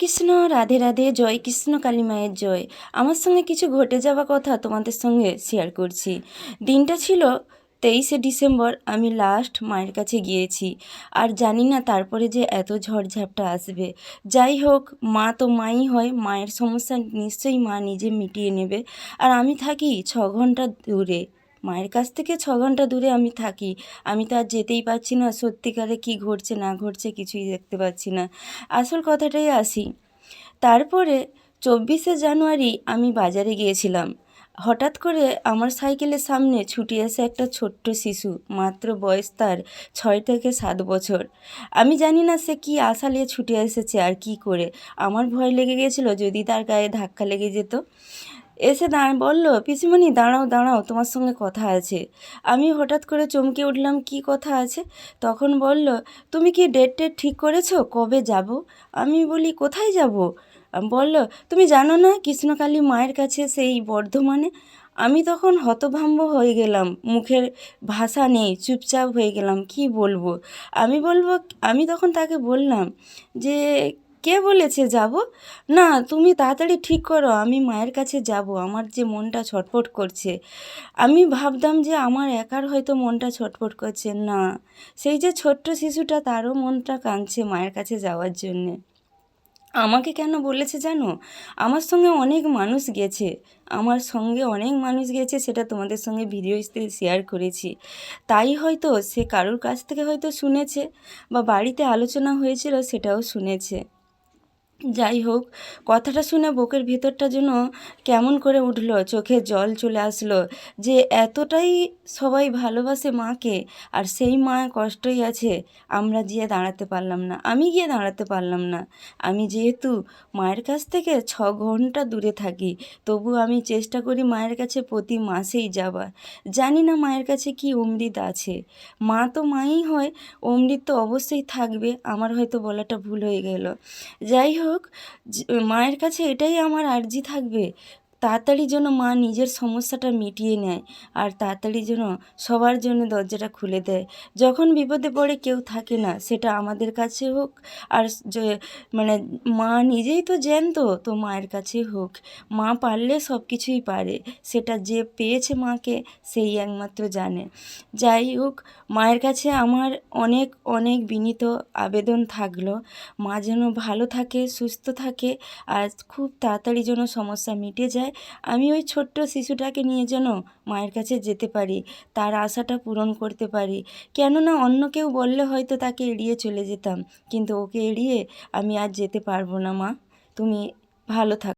কৃষ্ণ, রাধে রাধে, জয় কৃষ্ণ, কালী মায়ের জয়। আমার সঙ্গে কিছু ঘটে যাওয়া কথা তোমাদের সঙ্গে শেয়ার করছি। দিনটা ছিল তেইশে ডিসেম্বর, আমি লাস্ট মায়ের কাছে গিয়েছি। আর জানি না তারপরে যে এত ঝড়ঝাপটা আসবে। যাই হোক, মা তো মাই হয়, মায়ের সমস্যা নিশ্চয়ই মা নিজে মিটিয়ে নেবে। আর আমি থাকি ছ ঘণ্টা দূরে। মায়ের কাছ থেকে ছ ঘণ্টা দূরে আমি থাকি। আমি তো আর যেতেই পারছি না। সত্যিকারে কি ঘটছে, না ঘটছে কিছুই দেখতে পাচ্ছি না। আসল কথাটাই আসি। তারপরে চব্বিশে জানুয়ারি আমি বাজারে গিয়েছিলাম। হঠাৎ করে আমার সাইকেলের সামনে ছুটি আসে একটা ছোট্ট শিশু, মাত্র বয়স তার ছয় থেকে সাত বছর। আমি জানি না সে কি আশা নিয়ে ছুটে এসেছে আর কি করে। আমার ভয় লেগে গেছিল যদি তার গায়ে ধাক্কা লেগে যেত। এসে দাঁড়, বলল, পিসিমণি, দাঁড়াও দাঁড়াও, তোমার সঙ্গে কথা আছে। আমি হঠাৎ করে চমকে উঠলাম, কি কথা আছে? তখন বলল, তুমি কি ডেট টেট ঠিক করেছ? কবে যাব? আমি বলি, কোথায় যাব? বলল, তুমি জানো না, কৃষ্ণকালী মায়ের কাছে সেই বর্ধমানে? আমি তখন হতভম্ব হয়ে গেলাম, মুখের ভাষা নেই, চুপচাপ হয়ে গেলাম, কি বলব? আমি বলব, আমি তখন তাকে বললাম যে কে বলেছে যাব? না, তুমি তাড়াতাড়ি ঠিক করো, আমি মায়ের কাছে যাব। আমার যে মনটা ছটফট করছে। আমি ভাবতাম যে আমার একার হয়তো মনটা ছটফট করছে। না, সেই যে ছোট্ট শিশুটা তারও মনটা কাঁদছে মায়ের কাছে যাওয়ার জন্যে। আমাকে কেন বলেছে জানো? আমার সঙ্গে অনেক মানুষ গেছে। আমার সঙ্গে অনেক মানুষ গেছে, সেটা তোমাদের সঙ্গে ভিডিও ভিডিওতে শেয়ার করেছি। তাই হয়তো সে কারোর কাছ থেকে হয়তো শুনেছে বা বাড়িতে আলোচনা হয়েছিল, সেটাও শুনেছে। যাই হোক, কথাটা শুনে বুকের ভিতরটা যেন কেমন করে উঠল, চোখে জল চলে আসলো যে এতটাই সবাই ভালোবাসে মাকে আর সেই মা কষ্টই আছে, আমরা গিয়ে দাঁড়াতে পারলাম না। আমি গিয়ে দাঁড়াতে পারলাম না। আমি যেহেতু মায়ের কাছ থেকে ছ ঘণ্টা দূরে থাকি, তবু আমি চেষ্টা করি মায়ের কাছে প্রতি মাসেই যাবার জানি না মায়ের কাছে কি অমৃত আছে। মা তো মাই হয়, অমৃত তো অবশ্যই থাকবে, আমার হয়তো বলাটা ভুল হয়ে গেল। যাই হোক যে- মায়ের কাছে এটাই আমার আর্জি থাকবে। তাড়াতাড়ি যেন মা নিজের সমস্যাটা মিটিয়ে নেয় আর তাড়াতাড়ি যেন সবার জন্য দরজাটা খুলে দেয়। যখন বিপদে পড়ে কেউ থাকে না, সেটা আমাদের কাছে হোক আর যে মানে মা নিজেই তো জ্যান্ত, তো মায়ের কাছে হোক। মা পারলে সব কিছুই পারে, সেটা যে পেয়েছে মাকে সেই একমাত্র জানে। যাই হোক, মায়ের কাছে আমার অনেক অনেক বিনীত আবেদন থাকল। মা যেন ভালো থাকে, সুস্থ থাকে আর খুব তাড়াতাড়ি যেন সমস্যা মিটে যায় আমি ওই ছোট্ট শিশুটাকে নিয়ে যেন মায়ের কাছে যেতে পারি, তার আশাটা পূরণ করতে পারি। কেননা অন্য কেউ বললে হয়তো তাকে এড়িয়ে চলে যেতাম, কিন্তু ওকে এড়িয়ে আমি আর যেতে পারব না মা। তুমি ভালো থাকো